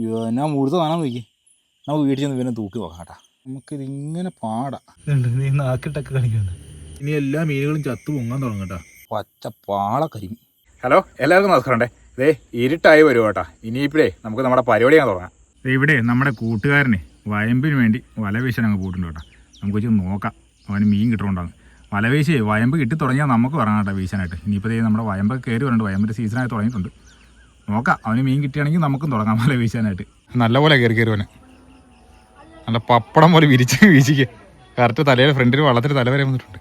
ഞാൻ മുഴുത്ത കാണാൻ നോക്കി നമുക്ക് വീട്ടിൽ ചെന്ന് പിന്നെ തൂക്കി നോക്കാം കേട്ടാ. നമുക്കിതിങ്ങനെ പാടാം. നീ നാക്കിട്ടൊക്കെ ഇനി എല്ലാ മീനുകളും ചത്തു പൊങ്ങാൻ തുടങ്ങും കേട്ടോ. പച്ച പാള കരിമീൻ. ഹലോ എല്ലാവർക്കും നമസ്കാരം ദേ ഇരുട്ടായി വരും കേട്ടാ. ഇനിയിപ്പോഴേ നമുക്ക് നമ്മുടെ പരിപാടി ഞാൻ തുടങ്ങാം. ഇവിടെ നമ്മുടെ കൂട്ടുകാരനെ വയമ്പിന് വേണ്ടി വല വീശാൻ അങ്ങ് പോയിട്ടുണ്ട് കേട്ടോ. നമുക്ക് വെച്ച് നോക്കാം. അവന് മീൻ കിട്ടുന്നുണ്ടാകും വല വീശേ വയമ്പ് കിട്ടി തുടങ്ങിയാൽ നമുക്ക് പറയാം കേട്ടോ വീശാനായിട്ട്. ഇനിയിപ്പോൾ നമ്മുടെ വയമ്പ് കയറി വരുന്നുണ്ട് വയമ്പിന്റെ സീസണായി തുടങ്ങിയിട്ടുണ്ട്. നോക്കാം. അവന് മീൻ കിട്ടുകയാണെങ്കിൽ നമുക്കും തുടങ്ങാം. മല വീശാനായിട്ട്. നല്ലപോലെ കയറി കയറി അവന്. നല്ല പപ്പടം പോലെ വിരിച്ച് വീശിക്കുക കറക്റ്റ് തലയിൽ ഫ്രണ്ടിൽ വള്ളത്തിൽ തല വരെ വന്നിട്ടുണ്ട്.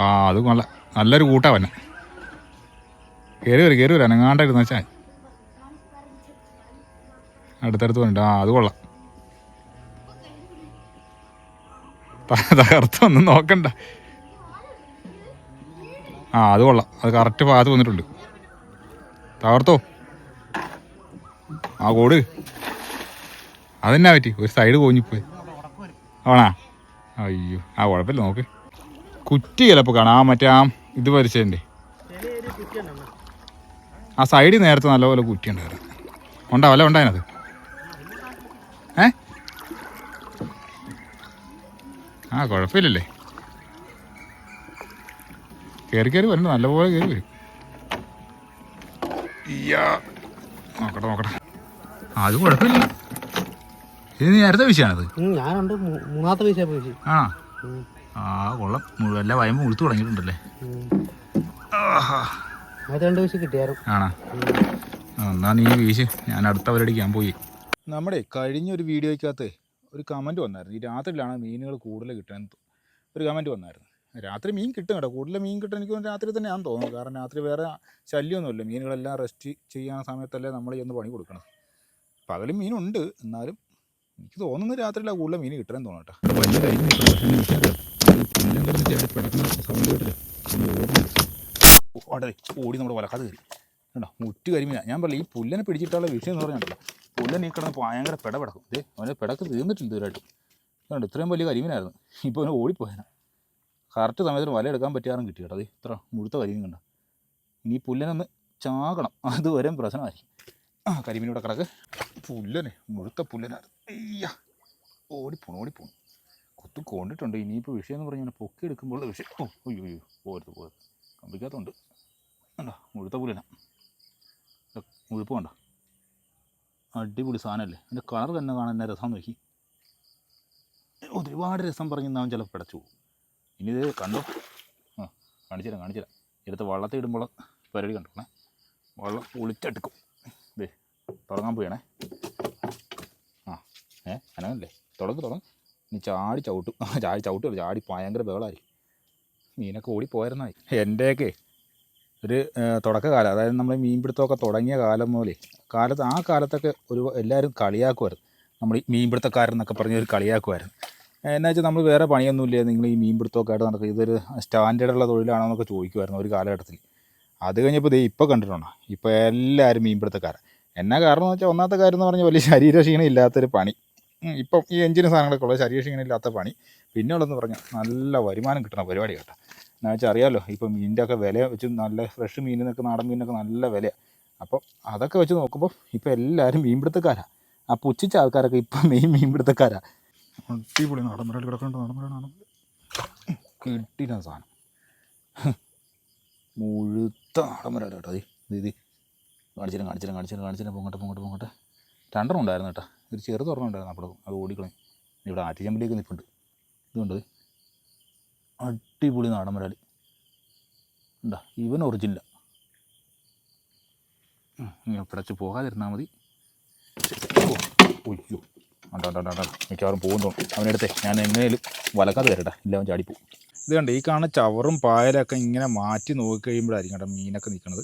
ആ അത് നല്ല നല്ലൊരു കൂട്ടാ വന്നെ കയറി വരും കയറി വരും. അനങ്ങാണ്ടായിരുന്നു വെച്ചാൽ അടുത്തടുത്ത് വന്നിട്ട് ആ അത് കൊള്ളാം. തകർത്തൊന്നും നോക്കണ്ട. ആ അത് കൊള്ളാം. അത് കറക്റ്റ് ഭാഗത്ത് വന്നിട്ടുണ്ട്. തകർത്തോ? ആ കോട്. അതെന്നാ പറ്റി? ഒരു സൈഡ് കോഞ്ഞിപ്പോയി. ആണാ? അയ്യോ ആ കുഴപ്പമില്ല നോക്ക്. കുറ്റി ചിലപ്പോൾ കാണാം. ആ മറ്റേ ആ ഇത് വരച്ചതിന്റെ. ആ സൈഡിൽ നേരത്തെ നല്ലപോലെ കുറ്റി ഉണ്ട് ഉണ്ടാ വല്ല ഉണ്ടായത് ഏ? ആ കുഴപ്പമില്ലല്ലേ. കയറി കയറി വരണ്ട. നല്ലപോലെ കയറി വരും. നോക്കട്ടെ നോക്കട്ടെ. അത് കുഴപ്പമില്ല. ഇത് നേരത്തെ വിഷയമാണത് ഞാനുണ്ട്. മൂന്നാമത്തെ പൈസ പോയി ആ ആ കൊള്ളാം. മുഴുവൻ എല്ലാ വയമ്പ് ഉളുത്തു തുടങ്ങിയിട്ടുണ്ടല്ലേ രണ്ട് പൈസ കിട്ടിയായിരുന്നു ആണോ? ആ, എന്നാ നീ വീശ്. ഞാൻ അടുത്ത അവരടിക്കാൻ പോയി. നമ്മുടെ കഴിഞ്ഞ ഒരു വീഡിയോയ്ക്കകത്ത് ഒരു കമന്റ് വന്നായിരുന്നു. ഈ രാത്രിയിലാണ് മീനുകൾ കൂടുതൽ കിട്ടാൻ ഒരു കമന്റ് വന്നായിരുന്നു. രാത്രി മീൻ കിട്ടും കേട്ടോ. കൂടുതൽ മീൻ കിട്ടാൻ എനിക്ക് രാത്രി തന്നെയാണെന്ന് തോന്നുന്നു. കാരണം രാത്രി വേറെ ശല്യമൊന്നുമില്ല. മീനുകളെല്ലാം റെസ്റ്റ് ചെയ്യുന്ന സമയത്തല്ലേ നമ്മൾ ചെന്ന് പണി കൊടുക്കണം. പകലും മീനുണ്ട്. എന്നാലും എനിക്ക് തോന്നുന്നു രാത്രിയിലാണ് കൂടുതൽ മീൻ കിട്ടണമെന്ന് തോന്നുന്നു വലിയ കരിമീൻ കിട്ടും. പക്ഷേ എന്ന് വെച്ചാൽ ഈ പുല്ലും കിടന്ന് ചാടി പിടക്കുന്ന സൗണ്ട് കേട്ടില്ലേ ഒന്ന് ഓടി നമ്മുടെ വലക്കാതെ കയറി. കേട്ടോ മുറ്റ് കരിമീന. ഞാൻ പറയില്ല ഈ പുല്ലനെ പിടിച്ചിട്ടുള്ള വിഷയം എന്ന് പറഞ്ഞിട്ടില്ല. പുല്ലൻ ഈ കിടന്ന് ഭയങ്കര പിടപെടക്കും അവന്റെ അവനെ പിടക്ക് തീർന്നിട്ടില്ല ഇതുവരായിട്ട് കണ്ടോ? ഇത്രയും വലിയ കരിമീനായിരുന്നു. ഇപ്പോൾ അവന് ഓടിപ്പോയന കറക്റ്റ് സമയത്തിന് വല എടുക്കാൻ പറ്റിയാറും കിട്ടി കേട്ടോ. അത് ഇത്ര മുഴുത്ത കരിമീൻ കണ്ട? ഇനി പുല്ലനൊന്ന് ചാകണം. അതുവരെ പ്രശ്നമായിരിക്കും. ആ കരിമീനൂടെ കിടക്ക്. പുല്ലനെ മുഴുത്ത പുല്ലനായിരുന്നു അയ്യ. ഓടിപ്പോണു ഓടിപ്പോണു. കൊത്തു കൊണ്ടിട്ടുണ്ട്. ഇനിയിപ്പോൾ വിഷയം എന്ന് പറഞ്ഞാൽ പൊക്കി എടുക്കുമ്പോഴുള്ള വിഷയം. ഓ അയ്യോ അയ്യോ. പോരുത് പോരുത് കമ്പിക്കകത്തുണ്ട്. കണ്ടോ? മുഴുത്ത പുല്ലന. മുഴുപ്പ് കണ്ടോ? അടിപൊളി സാധനമല്ലേ? അതിന്റെ കളർ തന്നെ കാണാൻ രസം നോക്കി. ഒരുപാട് രസം പറഞ്ഞാൽ ചിലപ്പോൾ പിടച്ചു പോകും. ഇനി ഇത് കണ്ടോ? ആ കാണിച്ചു തരാം കാണിച്ചു തരാം എടുത്ത് വള്ളത്തിൽ ഇടുമ്പോൾ പരിപാടി കണ്ടോണേ. വള്ളം ഒളിച്ചെടുക്കും. ദേ തുടങ്ങാൻ പോയണേ ആ ഏ അനങ്ങല്ലേ? തുടങ്ങ് തുടങ്ങ്. ഇനി ചാടി ചവിട്ടും. ചാടി ചവിട്ടുമല്ലോ ചാടി ഭയങ്കര ബഹളായി മീനൊക്കെ ഓടിപ്പോയിരുന്നായി എന്റെയൊക്കെ ഒരു തുടക്കകാലം അതായത് നമ്മൾ മീൻപിടുത്തമൊക്കെ തുടങ്ങിയ കാലം മുതലേ കാലത്ത് ആ കാലത്തൊക്കെ ഒരു എല്ലാവരും കളിയാക്കുമായിരുന്നു. നമ്മൾ ഈ മീൻപിടുത്തക്കാരെന്നൊക്കെ പറഞ്ഞ് ഒരു കളിയാക്കുമായിരുന്നു. എന്നാ വെച്ചാൽ നമ്മൾ വേറെ പണിയൊന്നുമില്ല? നിങ്ങൾ ഈ മീൻ പിടുത്തമൊക്കെ ആയിട്ട് നടക്കുക ഇതൊരു സ്റ്റാൻഡേർഡുള്ള തൊഴിലാണോ എന്നൊക്കെ ചോദിക്കുമായിരുന്നു ഒരു കാലഘട്ടത്തിൽ. അത് കഴിഞ്ഞപ്പോൾ ദേ ഇപ്പോൾ കണ്ടിട്ടുണ്ടോ? ഇപ്പോൾ എല്ലാവരും മീൻപിടുത്തക്കാരൻ എന്നാ കാരണം എന്ന് വെച്ചാൽ ഒന്നാമത്തെ കാര്യം എന്ന് പറഞ്ഞാൽ വലിയ ശരീരക്ഷീണം ഇല്ലാത്തൊരു പണി. ഇപ്പം ഈ എഞ്ചിന് സാധനങ്ങളൊക്കെ ഉള്ള ശരീരക്ഷീണം ഇല്ലാത്ത പണി. പിന്നെ ഉള്ളതെന്ന് പറഞ്ഞാൽ നല്ല വരുമാനം കിട്ടുന്ന പരിപാടി കേട്ടോ. എന്നാ വെച്ചാൽ അറിയാമല്ലോ ഇപ്പം മീനിന്റെ ഒക്കെ വില വെച്ച് നല്ല ഫ്രഷ് മീനിനൊക്കെ നാടൻ മീനൊക്കെ നല്ല വിലയാണ് അപ്പോൾ അതൊക്കെ വെച്ച് നോക്കുമ്പോൾ ഇപ്പോൾ എല്ലാവരും മീൻപിടുത്തക്കാരാണ് ആ പുച്ഛിച്ച ആൾക്കാരൊക്കെ ഇപ്പം മെയിൻ മീൻപിടുത്തക്കാരാണ് അടിപൊളി നാടൻ മുരൽ കിടക്കേണ്ട നാടൻ മുരലാണ് കിട്ടിയ സാധനം. മുഴുത്ത നാടൻ മുരൽ കേട്ടോ അത് ഇത് കാണിച്ചിരും കാണിച്ചിരും കാണിച്ചിരും കാണിച്ചിരും പൊങ്ങട്ടെ പൊങ്ങട്ടെ പൊങ്ങട്ടെ. രണ്ടെണ്ണം ഉണ്ടായിരുന്നു കേട്ടോ. ഒരു ചെറുത് ഉണ്ടായിരുന്നു അപ്പോൾ അത് ഓടിക്കളയും ഇവിടെ ആറ്റിച്ചമ്പലിലേക്ക് നിൽപ്പുണ്ട് ഇതുണ്ട് അടിപൊളി നാടൻ മുരൽ ഉണ്ടാ ഇവൻ ഒറിജിനല. പിടച്ച് പോകാതിരുന്നാൽ മതി. ഒയ്യോ മിക്കവാറും പോകും തോന്നും. അവനെടുത്തേ ഞാൻ എങ്ങനെയും വലക്കാതെ വരട്ടെ. ഇല്ല അവൻ ചാടിപ്പോവും ഇത് കണ്ടേ ഈ കാണുന്ന ചവറും പായലൊക്കെ ഇങ്ങനെ മാറ്റി നോക്കി കഴിയുമ്പോഴായിരിക്കും കേട്ടോ മീനൊക്കെ നിൽക്കുന്നത്.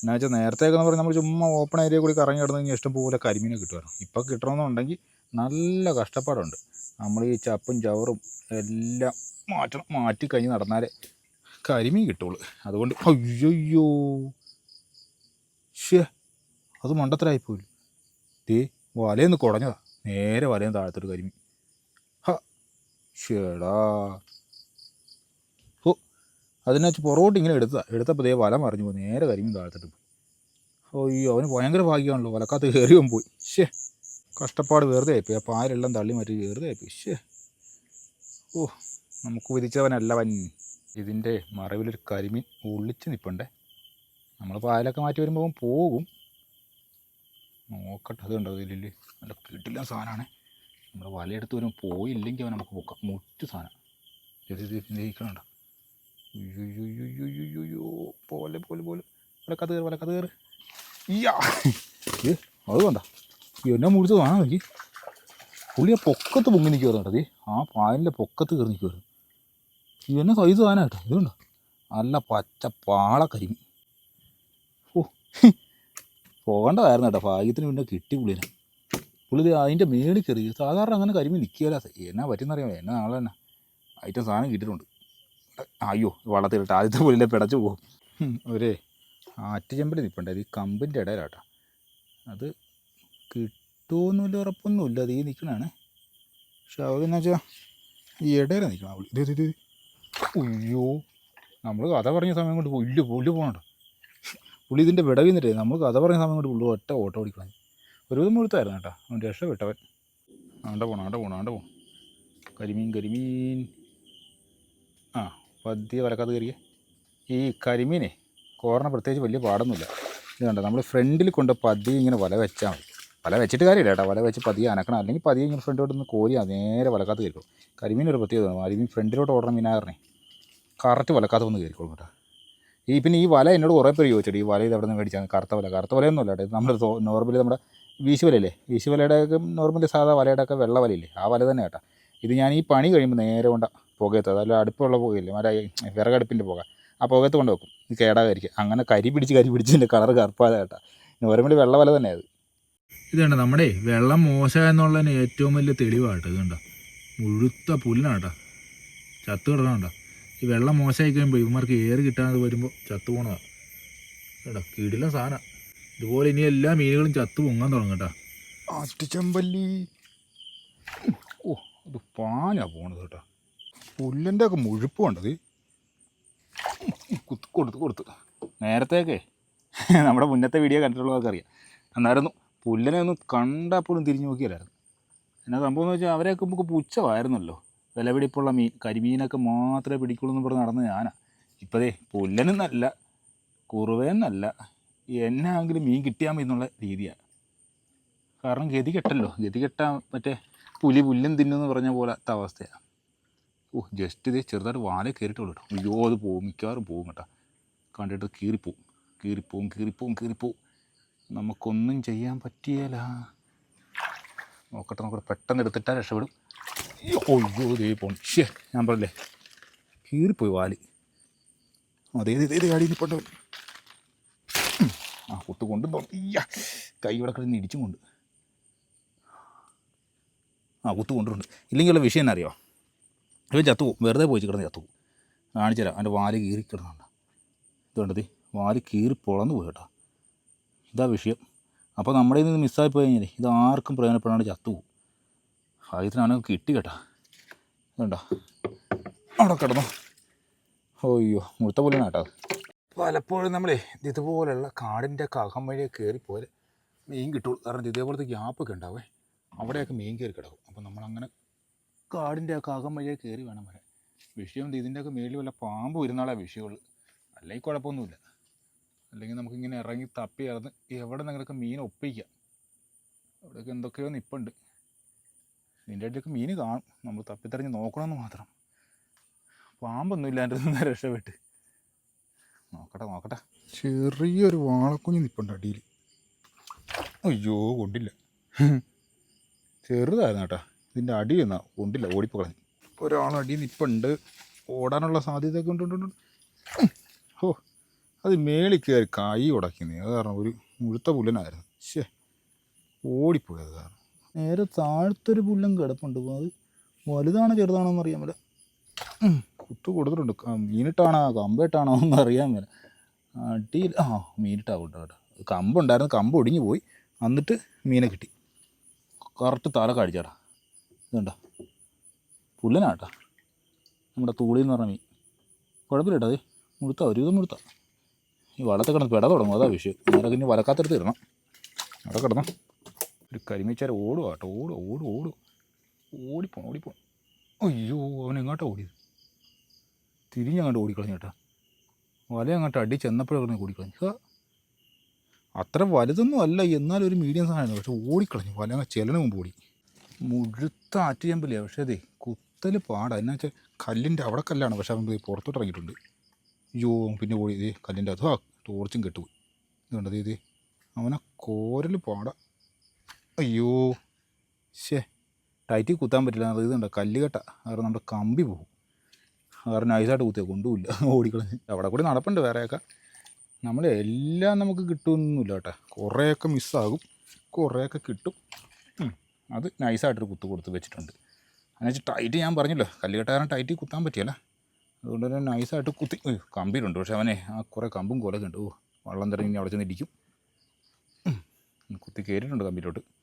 എന്നാ വെച്ചാൽ നേരത്തെയൊക്കെ എന്ന് പറഞ്ഞാൽ നമ്മൾ ചുമ്മാ ഓപ്പൺ ഏരിയ കൂടി കറങ്ങി കിടന്നു കഴിഞ്ഞാൽ ഇഷ്ടം പോലെ കരിമീനെ കിട്ടുമായിരുന്നു. ഇപ്പോൾ കിട്ടണമെന്നുണ്ടെങ്കിൽ നല്ല കഷ്ടപ്പാടുണ്ട്. നമ്മൾ ഈ ചപ്പും ചവറും എല്ലാം മാറ്റണം. മാറ്റി കഴിഞ്ഞ് നടന്നാലേ കരിമീൻ കിട്ടുള്ളൂ. അതുകൊണ്ട് അയ്യോ ഷേ അത് മണ്ടത്തരായിപ്പോയില്ല ദേ വലയൊന്ന് കുടഞ്ഞതാ. നേരെ വലയും താഴത്തൊരു കരിമി ഹ ഷേടാ ഓ അതിനെ വെച്ച് പുറകോട്ട് ഇങ്ങനെ എടുത്താ എടുത്തപ്പോൾ ദേ വല മറിഞ്ഞു പോയി നേരെ കരിമീൻ താഴത്തിട്ട് പോയി. അയ്യോ അവന് ഭയങ്കര ഭാഗ്യമാണല്ലോ വലക്കാത്ത കയറിയും പോയി. ഷേ കഷ്ടപ്പാട് വെറുതെ ആയിപ്പോയി. ആ പാലെല്ലാം തള്ളി മാറ്റി വെറുതെ ആയിപ്പോയി. ഷേ ഓ നമുക്ക് വിധിച്ചവനല്ല വൻ. ഇതിന്റെ മറവിലൊരു കരിമീൻ ഒളിച്ച് നിൽപ്പണ്ടേ നമ്മൾ പായലൊക്കെ മാറ്റി വരുമ്പോൾ പോകും. നോക്കട്ടെ അത് കണ്ടോ? ഇതിലില്ലേ നല്ല കിട്ടില്ല സാധനമാണ് നമ്മുടെ വലയെടുത്ത് വരും പോയില്ലെങ്കിൽ അവൻ നമുക്ക് പൊക്കാം മുറ്റു സാധനം. ജയിക്കണുണ്ടോ അയ്യോ പോലെ പോലെ പോലെ. വലക്കത്ത് കയറി വലക്കത്ത് കയറി. ഇയ്യാ. ഏ അത് വേണ്ട. എന്നെ മുടിച്ച് കാണാൻ നോക്കി. പുള്ളി ആ പൊക്കത്ത് പൊങ്ങി നിൽക്കുവായിരുന്നു കേട്ടോ ആ പായലിന്റെ പൊക്കത്ത് കയറി നിൽക്കുമായിരുന്നു എന്നെ സൈസ് സാധനം കേട്ടോ. ഇതുണ്ടോ നല്ല പച്ച പാള കരിമി ഓ പോകേണ്ടതായിരുന്നു കേട്ടോ. ഭാഗ്യത്തിന് പിന്നെ കിട്ടി പുള്ളിനെ. പുള്ളി അതിന്റെ മേളിൽ കയറി. സാധാരണ അങ്ങനെ കരിമി നിൽക്കില്ല എന്നാ പറ്റുന്നറിയാമോ? എന്നെ നാളെ തന്നെ. ഐറ്റം സാധനം കിട്ടിയിട്ടുണ്ട്. അയ്യോ വള്ളത്തിലിട്ട് ആദ്യത്തെ പുള്ളിലെ പിടച്ചു പോകും. ഒരേ ആറ്റുചെമ്പിൽ നിൽപ്പുണ്ട്. അത് ഈ കമ്പിന്റെ ഇടയിലാട്ടോ അത് കിട്ടുമെന്നില്ല ഉറപ്പൊന്നുമില്ല. അത് ഈ നിൽക്കണാണ് പക്ഷെ അവരെന്ന് വെച്ചാൽ ഈ ഇടയിലാണ് നിൽക്കണം അവൾ. അയ്യോ നമ്മൾ കഥ പറഞ്ഞ സമയം കൊണ്ട് പുല്ല് പുല്ല് പോകണ്ട പുള്ളി ഇതിന്റെ വിടവിൽ നിന്നിട്ടേ നമ്മൾ കഥ പറഞ്ഞ സമയം കൊണ്ട് പുള്ളി ഒറ്റ ഓട്ടോ ഓടിക്കണം ഒരുവിധം മുഴുത്തായിരുന്നു കേട്ടോ. അവൻ രക്ഷപ്പെട്ടവൻ. ആണ്ട പോണം ആണ്ട പോണം ആണ്ട പോണം. കരിമീൻ കരിമീൻ. ആ പതിയെ വരക്കാത്ത കയറിയ. ഈ കരിമീനെ കോറിന് പ്രത്യേകിച്ച് വലിയ പാടൊന്നുമില്ല. ഇത് കണ്ട നമ്മൾ ഫ്രണ്ടിൽ കൊണ്ട് പതി ഇങ്ങനെ വല വെച്ചാൽ മതി. വല വെച്ചിട്ട് കാര്യമില്ല കേട്ടോ. വല വെച്ച് പതിയെ അനക്കണം. അല്ലെങ്കിൽ പതിയെ ഇങ്ങനെ ഫ്രണ്ടിലോട്ട് നിന്ന് കോരിയാൽ നേരെ വലക്കാത്ത കയറിക്കോളും. കരിമീൻ ഒരു പ്രത്യേകത കരിമീൻ ഫ്രണ്ടിലോട്ട് ഓടണം മീനാകറിനെ കറക്റ്റ് വലക്കാത്ത വന്ന് കയറിക്കോളും കേട്ടോ. ഈ പിന്നെ ഈ വല എന്നോട് കുറേ പേര് ചോദിച്ചിട്ട് ഈ വല ഇത് എവിടെ നിന്ന് മേടിച്ചാൽ കറുത്ത വല. കറുത്ത വലയൊന്നുമല്ല കേട്ടോ. നമ്മൾ നോർമലി നമ്മുടെ വീശുവലയില്ലേ വീശുവലയുടെയൊക്കെ നോർമലി സാധാ വലയുടെയൊക്കെ വെള്ള വലയില്ലേ? ആ വല തന്നെ കേട്ടോ. ഇത് ഞാൻ ഈ പണി കഴിയുമ്പോൾ നേരെ കൊണ്ട പുകയത്ത് അതല്ല അടുപ്പുള്ള പുകയില്ലേ? മറ്റേ വിറകടുപ്പിന്റെ പുക. ആ പുകയത്ത് കൊണ്ട് വെക്കും. ഇത് കേടാകരിക്കും അങ്ങനെ കരി പിടിച്ച് കരി പിടിച്ച് എന്റെ കളർ കറുപ്പാതെ കേട്ടോ. നോർമലി വെള്ള വല തന്നെ അത് ഇത് കണ്ട? നമ്മുടെ വെള്ളം മോശം എന്നുള്ളതിന് ഏറ്റവും വലിയ തെളിവാട്ടോ ഇത് കണ്ട? മുഴുത്ത പുല്ലിനാട്ടോ ചത്തു കിടക്കണണ്ട ഈ വെള്ളം മോശമായി കഴിയുമ്പോൾ ഇവന്മാർക്ക് ഏറ് കിട്ടാതെ വരുമ്പോൾ ചത്തു പോണതാണ് കേട്ടോ കിടില സാധനം. ഇതുപോലെ ഇനി എല്ലാ മീനുകളും ചത്തു പൊങ്ങാൻ തുടങ്ങും കേട്ടോ ഓ അത് പാലാ പോണത് കേട്ടോ. പുല്ലിന്റെ ഒക്കെ മുഴുപ്പ് കണ്ടത്. കുത്തു കൊടുത്ത് കൊടുത്ത്. നേരത്തേക്കേ നമ്മുടെ മുന്നത്തെ വീഡിയോ കണ്ടിട്ടുള്ളവർക്ക് അറിയാം. അന്നായിരുന്നു പുല്ലിനെ ഒന്ന് കണ്ടപ്പോഴും തിരിഞ്ഞു നോക്കിയല്ലായിരുന്നു. എന്നാ സംഭവം എന്ന് വെച്ചാൽ അവരെയൊക്കെ നമുക്ക് പുച്ഛമായിരുന്നല്ലോ. വിലപിടിപ്പുള്ള മീൻ കരിമീനൊക്കെ മാത്രമേ പിടിക്കുള്ളൂ എന്ന് പറഞ്ഞ് നടന്ന ഞാനാ. ഇപ്പതേ പുല്ലനെന്നല്ല കുറുവേന്നല്ല എന്നാണെങ്കിലും മീൻ കിട്ടിയാൽ മതി എന്നുള്ള രീതിയാണ് കാരണം ഗതി കെട്ടല്ലോ. ഗതി കെട്ടാൻ മറ്റേ പുലി പുല്ലും തിന്നെന്ന് പറഞ്ഞ പോലത്തെ അവസ്ഥയാണ് ഓ ജസ്റ്റ് ഇത് ചെറുതായിട്ട് വാല കയറിയിട്ടുള്ളൂ കേട്ടോ. അയ്യോ അത് പോവും. മിക്കവാറും പോവും കേട്ടോ. കണ്ടിട്ട് കീറിപ്പോവും. കീറിപ്പോവും കീറിപ്പോവും കീറിപ്പോവും. നമുക്കൊന്നും ചെയ്യാൻ പറ്റിയല്ല നോക്കട്ടെ നോക്കട്ടെ. പെട്ടെന്ന് എടുത്തിട്ടാൽ രക്ഷപ്പെടും. അയ്യോ ദേ പോണം. ഷേ ഞാൻ പറഞ്ഞില്ലേ കീറിപ്പോയി വാലി. അതേ ഇതേ ഇതേ അടിയിൽ നിൽപ്പുണ്ടവൻ ആ കുത്ത് കൊണ്ടും തോന്നി ഇയ്യ കൈ ഇവിടെ കിടന്ന് ഇടിച്ചും കൊണ്ട്. ആ കുത്ത് കൊണ്ടുണ്ട്. ഇല്ലെങ്കിലുള്ള വിഷയം എന്നാ അറിയോ ഇവൻ ചത്തു പോകും. വെറുതെ പോയി കിടന്ന് ചത്തു പോകും. കാണിച്ചു തരാം അവന്റെ വാൽ കീറി കിടന്നുണ്ട് ഇതുകൊണ്ടത് വാൽ കീറി പൊളന്ന് പോയി കേട്ടോ. ഇതാ വിഷയം. അപ്പോൾ നമ്മുടെ നിന്ന് മിസ്സായി പോയി കഴിഞ്ഞാൽ ഇത് ആർക്കും പ്രയോജനപ്പെടാണ്ട് ചത്തു പോകും അവനെ കിട്ടി കേട്ടോ. അതുണ്ടോ അവിടെ കിടന്നു. അയ്യോ മുഴുത്ത പോലെ കേട്ടോ പലപ്പോഴും നമ്മളെ ഇതുപോലുള്ള കാടിന്റെ അകം വഴിയെ കയറിപ്പോയാൽ മീൻ കിട്ടുള്ളൂ. കാരണം ഇത് ഇതേപോലത്തെ ഗ്യാപ്പൊക്കെ ഉണ്ടാവേ അവിടെയൊക്കെ മീൻ കയറി കിടക്കും. അപ്പോൾ നമ്മളങ്ങനെ കാടിന്റെ ഒക്കെ അകം വഴിയെ കയറി വേണം വരാൻ. വിഷയം ഇത് ഇതിന്റെയൊക്കെ മേളിൽ വല്ല പാമ്പ് വരുന്നാളാണ് വിഷയമുള്ളൂ അല്ലെങ്കിൽ കുഴപ്പമൊന്നുമില്ല. അല്ലെങ്കിൽ നമുക്കിങ്ങനെ ഇറങ്ങി തപ്പി ഇറന്ന് എവിടെ നിങ്ങളൊക്കെ മീൻ ഒപ്പിക്കാം. അവിടെയൊക്കെ എന്തൊക്കെയോ നിപ്പുണ്ട്. ഇതിന്റെ ഇടയ്ക്ക് മീൻ കാണും. നമ്മൾ തപ്പിത്തെറിഞ്ഞ് നോക്കണമെന്ന് മാത്രം. പാമ്പൊന്നും ഇല്ലാണ്ടിരുന്ന രക്ഷപ്പെട്ട്. നോക്കട്ടെ നോക്കട്ടെ. ചെറിയൊരു വാളക്കുഞ്ഞ് നിൽപ്പുണ്ട് അടിയിൽ. അയ്യോ കൊണ്ടില്ല. ചെറുതായിരുന്നു കേട്ടോ. ഇതിന്റെ അടി എന്നാ കൊണ്ടില്ല ഓടിപ്പോ കളഞ്ഞു ഒരാൾ അടി നിപ്പുണ്ട്. ഓടാനുള്ള സാധ്യത ഒക്കെ ഉണ്ട്. ഓ അത് മേളിൽ കയറി കൈ ഉടക്കുന്നത് അത് കാരണം ഒരു മുഴുത്ത പുല്ലനായിരുന്നു. ശേ ഓടിപ്പോയത് കാരണം. നേരെ താഴത്തൊരു പുല്ലും കിടപ്പുണ്ട്. അത് വലുതാണോ ചെറുതാണോ എന്ന് അറിയാൻ പറ്റില്ല കുത്ത് കൊടുത്തിട്ടുണ്ട്. മീനിട്ടാണോ കമ്പിട്ടാണോ എന്ന് അറിയാൻ പറ്റില്ല അടിയിൽ ആ മീനിട്ടാവും കേട്ടോ കമ്പുണ്ടായിരുന്നു കമ്പ് ഒടിഞ്ഞു പോയി. എന്നിട്ട് മീനെ കിട്ടി. കറക്റ്റ് തല കാടിച്ചാടാ ഇതുണ്ടോ? പുല്ലനാട്ടാ നമ്മുടെ തൂളി എന്ന് പറഞ്ഞ മീൻ. കുഴപ്പമില്ല കേട്ടോ മുഴുത്ത മുഴുത്ത ഒരുവിധം മുഴുത്ത. ഈ വളത്തെ കിടന്ന് പെട തുടങ്ങും. അതാ വിഷയം. നേരെ ഇനി വലക്കാത്തെടുത്ത് ഇടണം. അവിടെ കിടന്നു. ഒരു കരിമീച്ചാര ഓടുക കേട്ടോ. ഓടുക ഓടും ഓടും. ഓടിപ്പോ ഓടിപ്പോ അയ്യോ അവൻ എങ്ങോട്ടാ ഓടിയത്? തിരിഞ്ഞങ്ങോട്ട് ഓടിക്കളഞ്ഞു കേട്ടാ. വല അങ്ങോട്ട് അടി ചെന്നപ്പോഴാണ് ഓടിക്കളഞ്ഞു. അത്ര വലുതൊന്നും അല്ല എന്നാലും ഒരു മീഡിയം സാധനമാണ് പക്ഷെ ഓടിക്കളഞ്ഞു. വല അങ്ങ് ചെല്ലണ മുമ്പ് ഓടി. മുഴുത്ത ആറ്റുചമ്പല്ലേ പക്ഷേ അതെ കുത്തൽ പാടാ. എന്നാ വെച്ചാൽ കല്ലിന്റെ അവിടെ കല്ലാണ്. പക്ഷെ അവൻ പോയി പുറത്തോട്ട് ഇറങ്ങിയിട്ടുണ്ട്. അയ്യോ പിന്നെ ഇതേ കല്ലിന്റെ അത് ആ ടോർച്ചും കെട്ടുപോയി. ഇതുണ്ട് ഇതേ അവനെ കോരൽ പാടാ. അയ്യോ ശേ ടൈറ്റിൽ കുത്താൻ പറ്റില്ല. അത് ഇതുണ്ട് കല്ല് കെട്ട കാരണം നമ്മുടെ കമ്പി പോകും കാരണം നൈസായിട്ട് കുത്തിയ കൊണ്ടുമില്ല ഓടിക്കളഞ്ഞ്. അവിടെ കൂടി നടപ്പുണ്ട് വേറെയൊക്കെ. നമ്മൾ എല്ലാം നമുക്ക് കിട്ടുമെന്നൊന്നുമില്ല കേട്ടോ. കുറേയൊക്കെ മിസ്സാകും കുറേയൊക്കെ കിട്ടും. അത് നൈസായിട്ടൊരു കുത്ത് കൊടുത്ത് വെച്ചിട്ടുണ്ട്. എന്നുവെച്ചാൽ ടൈറ്റ് ഞാൻ പറഞ്ഞല്ലോ കാരണം ടൈറ്റ് കുത്താൻ പറ്റിയല്ല. അതുകൊണ്ട് തന്നെ നൈസായിട്ട് കുത്തി. കമ്പിയിലുണ്ട്. പക്ഷേ അവനെ ആ കുറേ കമ്പും കൊലൊക്കെ ഉണ്ട്. ഓ വള്ളം തിറങ്ങി അവിടെ ചെന്നിരിക്കും. കുത്തി കയറിയിട്ടുണ്ട് കമ്പിയിലോട്ട്.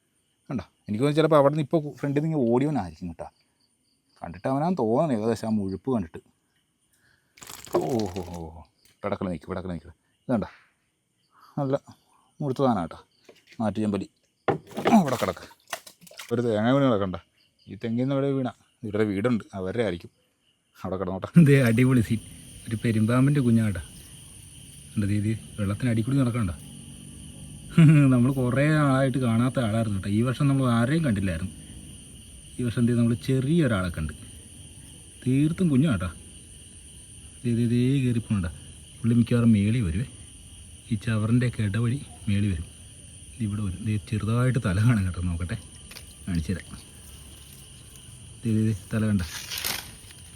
കണ്ടോ? എനിക്ക് തോന്നുന്നു ചിലപ്പോൾ അവിടെ നിന്ന് ഇപ്പോൾ ഫ്രണ്ടിൽ നിന്ന് ഓടിയവനായിരിക്കും കേട്ടോ. കണ്ടിട്ട് അവനാന്ന് തോന്നണം ഏകദേശം ആ മുഴുപ്പ് കണ്ടിട്ട്. ഓഹോ ഓ പിടക്കള നിൽക്കും പിടക്കള നിൽക്കുക ഇതണ്ട നല്ല മുഴുത്തതാണ് കേട്ടോ. നാട്ടുചമ്പലി അവിടെ കിടക്ക്. ഒരു തേങ്ങ വീണ് കിടക്കണ്ട. ഈ തെങ്ങിൽ നിന്ന് ഇവിടെ വീണ. ഇവരുടെ വീടുണ്ട്. അവരുടെ ആയിരിക്കും. അവിടെ കിടന്നോട്ടെ. എന്തേ അടിപൊളി സീൻ ഒരു പെരുമ്പാമ്പിന്റെ കുഞ്ഞാട്ടാ എന്റെ രീതി വെള്ളത്തിന് അടിക്കൂടി നടക്കണ്ട. നമ്മൾ കുറേ ആളായിട്ട് കാണാത്ത ആളായിരുന്നു കേട്ടോ ഈ വർഷം നമ്മൾ ആരെയും കണ്ടില്ലായിരുന്നു. ഈ വർഷം എന്ത് നമ്മൾ ചെറിയൊരാളെ കണ്ട്. തീർത്തും കുഞ്ഞു ഇതേ ഇതേ കയറിപ്പോണ്ട പുള്ളി മിക്കവാറും മേളി വരുവേ ഈ ചവറിന്റെയൊക്കെ ഇടവഴി മേളി വരും. ഇവിടെ വരും. ഇത് ചെറുതായിട്ട് തല കാണാൻ കേട്ടോ. നോക്കട്ടെ. കാണിച്ചു തല കണ്ട.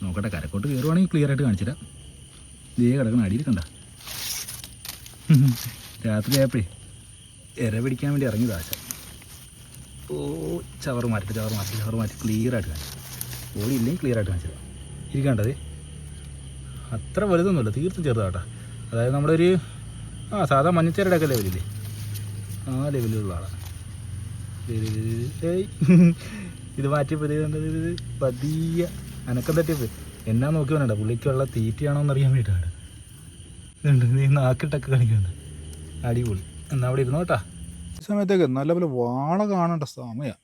നോക്കട്ടെ കരക്കോട്ട് കയറുവാണെങ്കിൽ ക്ലിയർ ആയിട്ട് കാണിച്ചു തരാം. ഇതേ കിടക്കുന്ന അടിയിൽ കണ്ട. രാത്രി ആയപ്പോഴേ ഇര പിടിക്കാൻ വേണ്ടി ഇറങ്ങി ദാശ ഓ ചവറ് മാറ്റി ചവറ് മാറ്റി ചവറ് മാറ്റി ക്ലിയർ ആയിട്ട് കാണിച്ചു ഓടി ഇല്ലെങ്കിൽ ക്ലിയർ ആയിട്ട് കാണിച്ചു തരാം ഇരിക്കണ്ടത് അത്ര വലുതൊന്നുമില്ല തീർത്തും ചെറുതാട്ടാ. അതായത് നമ്മളൊരു ആ സാധാ മഞ്ഞച്ചേരുടെ ഒക്കെ ലെവലില്ലേ ആ ലെവലിലുള്ള ആളാണ് ഇത് മാറ്റിയപ്പോൾ ഇത് പതിയ അനക്കം തട്ടിയപ്പോൾ എന്നാ നോക്കി വേണ്ട പുള്ളിക്കുള്ള തീറ്റയാണോ എന്നറിയാൻ വേണ്ടിയിട്ടാണ്. ഇതുണ്ട് നീ നാക്കിട്ടൊക്കെ കളിക്കുന്നുണ്ട് അടിപൊളി. എന്നാ അവിടെ ഇരുന്നു കേട്ടാ ഈ സമയത്തേക്ക് നല്ല പോലെ വാള കാണേണ്ട സമയമാണ്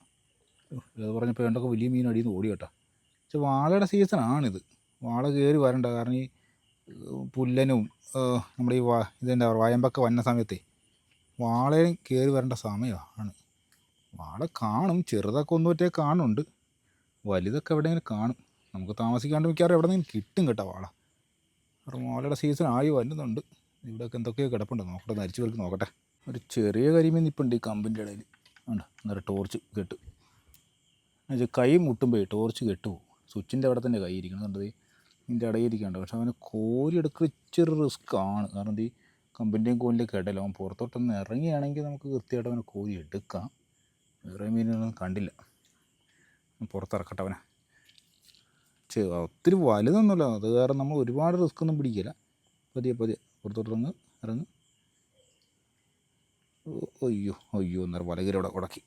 അത് പറഞ്ഞപ്പോൾ എന്തൊക്കെ വലിയ മീൻ അടിയിൽ നിന്ന് ഓടി കേട്ടോ. പക്ഷെ വാളയുടെ സീസണാണിത് വാള കയറി വരണ്ട. കാരണം ഈ പുല്ലനും നമ്മുടെ ഈ വാ ഇതെന്താ പറയുക വയമ്പൊക്കെ വന്ന സമയത്തെ വാളയും കയറി വരേണ്ട സമയമാണ് വാള കാണും. ചെറുതൊക്കെ ഒന്നുമറ്റേ കാണുന്നുണ്ട്. വലുതൊക്കെ എവിടെയെങ്കിലും കാണും. നമുക്ക് താമസിക്കാണ്ട് മിക്കവാറും എവിടെയെങ്കിലും കിട്ടും കേട്ടോ വാള. കാരണം വാളയുടെ സീസൺ ആയി വരുന്നുണ്ട് ഇവിടെയൊക്കെ എന്തൊക്കെയോ കിടപ്പുണ്ട്. നോക്കട്ടെ നരിച്ചു പേർക്ക് നോക്കട്ടെ. ഒരു ചെറിയ കരിമീൻ നിൽപ്പുണ്ട് ഈ കമ്പിന്റെ ഇടയിൽ. ഉണ്ട് അന്നേരം ടോർച്ച് കെട്ട്. എന്നുവെച്ചാൽ കൈ മുട്ടുമ്പോൾ ടോർച്ച് കെട്ടു പോകും. സ്വിച്ചിന്റെ അവിടെ തന്നെ കൈ ഇരിക്കണം. കണ്ടത് ഇതിന്റെ ഇടയിൽ ഇരിക്കണ്ട. പക്ഷെ അവന് കോരി എടുക്കുക ഇച്ചിരി റിസ്ക് ആണ്. കാരണം ഈ കമ്പിന്റെയും കോലിന്റെ ഇടയിൽ അവൻ പുറത്തോട്ടൊന്ന് ഇറങ്ങിയാണെങ്കിൽ നമുക്ക് കൃത്യമായിട്ട് അവനെ കോരി എടുക്കാം. വേറെ മീനുകളൊന്നും കണ്ടില്ല. പുറത്തിറക്കട്ടെ അവനെ. ഒത്തിരി വലുതൊന്നുമില്ല. അത് കാരണം നമ്മൾ ഒരുപാട് റിസ്ക് ഒന്നും പിടിക്കില്ല. പതിയെ പതിയെ പുറത്തോട്ട് ഇറങ്ങ് ഇറങ്ങ്. അയ്യോ അയ്യോ എന്നാൽ വലകര ഇവിടെ ഉടക്കി.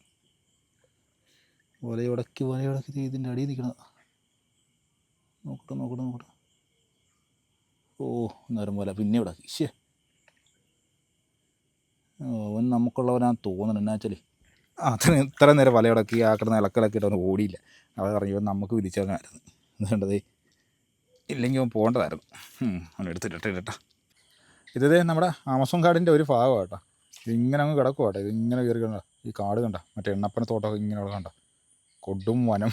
വലയുടക്കി വലയുടക്കി ഇതിന്റെ അടിയിൽ നിൽക്കണത്. നോക്കട്ടെ നോക്കട്ടെ നോക്കട്ടെ. ഓ എന്നാലും വല പിന്നെ ഉടക്കി. ശേ അവൻ നമുക്കുള്ളവനാന്ന് തോന്നണം എന്നാ വെച്ചാൽ അത്ര ഇത്ര നേരം വലയുടക്കി ആ കിടന്ന് ഇളക്കിളക്കിയിട്ട് അവൻ ഓടിയില്ല. അവൻ പറഞ്ഞു ഇവൻ നമുക്ക് വിധിച്ചവനായിരുന്നു. എന്നുണ്ടത് ഇല്ലെങ്കിൽ അവൻ പോകേണ്ടതായിരുന്നു. അവൻ എടുത്തിട്ടെ ഇടട്ടാ ഇത് നമ്മുടെ ആമസോൺ കാർഡിന്റെ ഒരു ഭാഗമാണ് കേട്ടോ ഇതിങ്ങനെ അങ്ങ് കിടക്കുക കേട്ടോ ഇതിങ്ങനെ കയറി കണ്ട? ഈ കാട് കണ്ട? മറ്റേ എണ്ണപ്പന തോട്ടമൊക്കെ ഇങ്ങനെ കണ്ട? കൊടും വനം.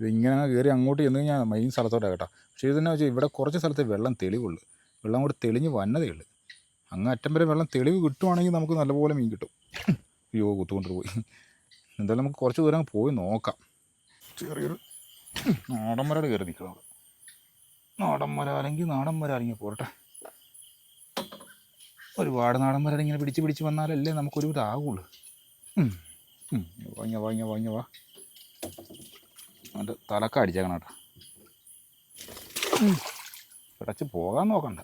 ഇതിങ്ങനെ അങ്ങ് കയറി അങ്ങോട്ട് ചെന്ന് കഴിഞ്ഞാൽ മെയിൻ സ്ഥലത്തോട്ടാണ് കേട്ടോ. പക്ഷേ ഇതെന്നു വെച്ചാൽ ഇവിടെ കുറച്ച് സ്ഥലത്തെ വെള്ളം തെളിവുള്ളൂ. വെള്ളം കൂടി തെളിഞ്ഞ് വന്നതേ ഉള്ളൂ. അങ്ങ് അറ്റം വരെ വെള്ളം തെളിവ് കിട്ടുവാണെങ്കിൽ നമുക്ക് നല്ലപോലെ മീൻ കിട്ടും. അയ്യോ കുത്തുകൊണ്ട് പോയി. എന്തായാലും നമുക്ക് കുറച്ച് ദൂരം പോയി നോക്കാം. ചെറിയൊരു നാടൻ മരയുടെ കയറി നിൽക്കണം നാടൻ മര അല്ലെങ്കിൽ നാടൻ അല്ലെങ്കിൽ പോരട്ടെ. ഒരുപാട് നാടൻ മരം ഇങ്ങനെ പിടിച്ച് പിടിച്ച് വന്നാലല്ലേ നമുക്കൊരു ഇതാകുള്ളൂ. വാങ്ങ വാങ്ങ വാങ്ങ വാ എന്നിട്ട് തലക്ക അടിച്ചേക്കണം കേട്ടോ. പിടച്ച് പോകാൻ നോക്കണ്ട.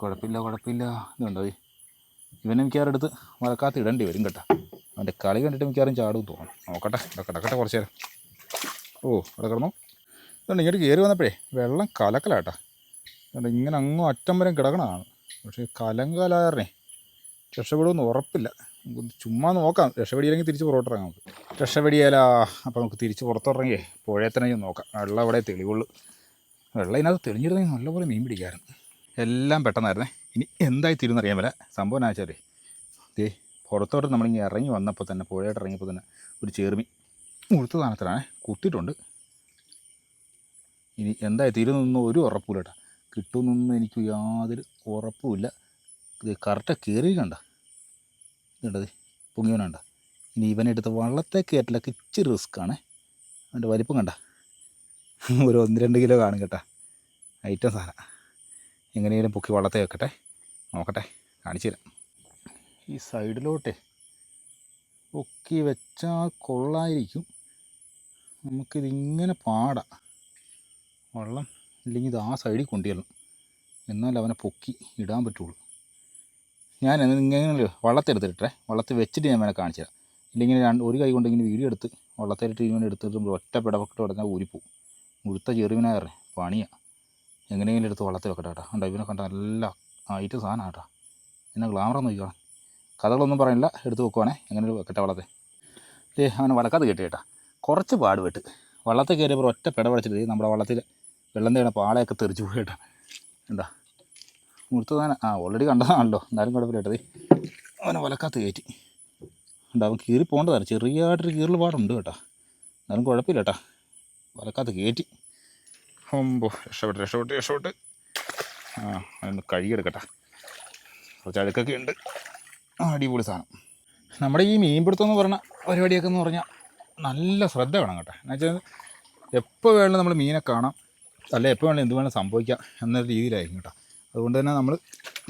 കുഴപ്പമില്ല കുഴപ്പമില്ല. ഇതുണ്ടോ ഇവനെ മിക്കവാറും എടുത്ത് ഇടേണ്ടി വരും കേട്ടോ. അവന്റെ കളി കണ്ടിട്ട് മിക്കവാറും ചാടും തോന്നും. നോക്കട്ടെ കിടക്കട്ടെ കുറച്ച് നേരം. ഓ അവിടെ കിടന്നു? ഇതുണ്ട് ഇങ്ങോട്ട് കയറി വന്നപ്പോഴേ വെള്ളം കലക്കലാട്ടാ ഇങ്ങനെ അങ്ങും അറ്റം വരെ കിടക്കണതാണ്. പക്ഷേ കലങ്കാലാറിനെ രക്ഷപ്പെടുമെന്ന് ഉറപ്പില്ല. ചുമ്മാ നോക്കാം. രക്ഷപ്പെടിയില്ലെങ്കിൽ തിരിച്ച് പുറത്തിറങ്ങാം നമുക്ക്. രക്ഷപ്പെടിയാല അപ്പോൾ നമുക്ക് തിരിച്ച് പുറത്തിറങ്ങിയേ. പുഴയെ തന്നെ നോക്കാം. വെള്ളം അവിടെ തെളിവുള്ളൂ. വെള്ളം ഇതിനകത്ത് തെളിഞ്ഞിരുന്നെങ്കിൽ നല്ലപോലെ മീൻ പിടിക്കാമായിരുന്നു. എല്ലാം പെട്ടെന്നായിരുന്നേ. ഇനി എന്തായി തീരുന്നറിയാൻ പറ്റില്ല സംഭവം എന്നാ വെച്ചാൽ ദേ പുറത്തോട്ട് നമ്മളിങ്ങനെ ഇറങ്ങി വന്നപ്പോൾ തന്നെ പുഴയായിട്ട് ഇറങ്ങിയപ്പോൾ തന്നെ ഒരു ചേർമി മുഴുത്ത സാധനത്തിലാണ് കുത്തിയിട്ടുണ്ട്. ഇനി എന്തായി തീരുന്നൊന്നും ഒരു ഉറപ്പില്ല കേട്ടോ. കിട്ടുമെന്നൊന്നും എനിക്ക് യാതൊരു ഉറപ്പുമില്ല. ഇത് കറക്റ്റ് കയറി കണ്ട. ഇതേണ്ടത് പൊങ്ങിയവനുണ്ട ഇനി ഇവനെടുത്ത് വള്ളത്തെ കയറ്റിലൊക്കെ ഇച്ചിരി റിസ്ക്കാണ് അവന്റെ വലിപ്പം കണ്ട. ഒരു ഒന്ന് രണ്ട് കിലോ കാണും കേട്ടാ. ഐറ്റം സാധനം. എങ്ങനെയെങ്കിലും പൊക്കി വള്ളത്തെ വെക്കട്ടെ. നോക്കട്ടെ കാണിച്ചു തരാം. ഈ സൈഡിലോട്ടെ പൊക്കി വെച്ചാൽ കൊള്ളായിരിക്കും. നമുക്കിതിങ്ങനെ പാടാം. വള്ളം. ഇല്ലെങ്കിൽ ഇത് ആ സൈഡിൽ കൊണ്ടുവരണം എന്നാൽ അവനെ പൊക്കി ഇടാൻ പറ്റുള്ളൂ. ഞാൻ ഇങ്ങനെ വള്ളത്തെടുത്തിട്ടെ വള്ളത്തിൽ വെച്ചിട്ട് ഞാൻ അവനെ കാണിച്ചു തരാം. ഇല്ലെങ്കിൽ രണ്ട് ഒരു കൈ കൊണ്ട് ഇങ്ങനെ വീഡിയോ എടുത്ത് വള്ളത്തിലിട്ട് ഇങ്ങനെ എടുത്തിട്ട് ഒറ്റ പിടപെട്ട് ഉടനെ ഊരിപ്പോവും. മുഴുത്ത ചെറുവിനായറേ പണിയാണ് എങ്ങനെയെങ്കിലും എടുത്ത് വള്ളത്തിൽ വെക്കട്ടെ കേട്ടോ. കണ്ടോ ഇവനെ കണ്ട നല്ല ആയിട്ട് സാധനം കേട്ടോ. എന്നെ ഗ്ലാമറ നോക്കിക്കോളാം കഥകളൊന്നും പറയില്ല എടുത്ത് വെക്കുവാണേ. എങ്ങനെ വെക്കട്ടെ വള്ളത്തെ. ഏ അവനെ വളക്കാതെ കേട്ടി കേട്ടാ. കുറച്ച് പാടുപെട്ട്. വള്ളത്തിൽ കയറിയപ്പോൾ ഒറ്റ പിട പടച്ചിട്ട് ദേ നമ്മുടെ വള്ളത്തിൽ വെള്ളം തേടാൻ പാളയൊക്കെ തെറിച്ച് പോയി കേട്ടോ. എന്താ? മുഴുത്തതാന ആ ഓൾറെഡി കണ്ടതാണല്ലോ. എന്നാലും കുഴപ്പമില്ല കേട്ടത് അവനെ വലക്കാത്ത കയറ്റി. ഉണ്ട് അവൻ കീറി പോകേണ്ടതാണ് ചെറിയതായിട്ടൊരു കീറൽ പാടുണ്ട് കേട്ടോ. എന്നാലും കുഴപ്പമില്ല കേട്ടോ. വലക്കാത്ത കയറ്റി. ഒമ്പോ രക്ഷപ്പെട്ട് രക്ഷപ്പെട്ട് രക്ഷപ്പെട്ട്. ആ അതൊന്ന് കഴുകിയെടുക്കട്ടെ. കുറച്ച് അഴുക്കൊക്കെ ഉണ്ട്. അടിപൊളി സാധനം. നമ്മുടെ ഈ മീൻപിടുത്തം എന്ന് പറഞ്ഞ പരിപാടിയൊക്കെ എന്ന് പറഞ്ഞാൽ നല്ല ശ്രദ്ധ വേണം കേട്ടോ. എന്നുവെച്ചാൽ എപ്പോൾ വേണമെങ്കിലും നമ്മൾ മീനെ കാണാം. അല്ല എപ്പോൾ വേണം എന്ത് വേണം സംഭവിക്കാം എന്ന രീതിയിലായിരിക്കും കേട്ടോ. അതുകൊണ്ട് തന്നെ നമ്മൾ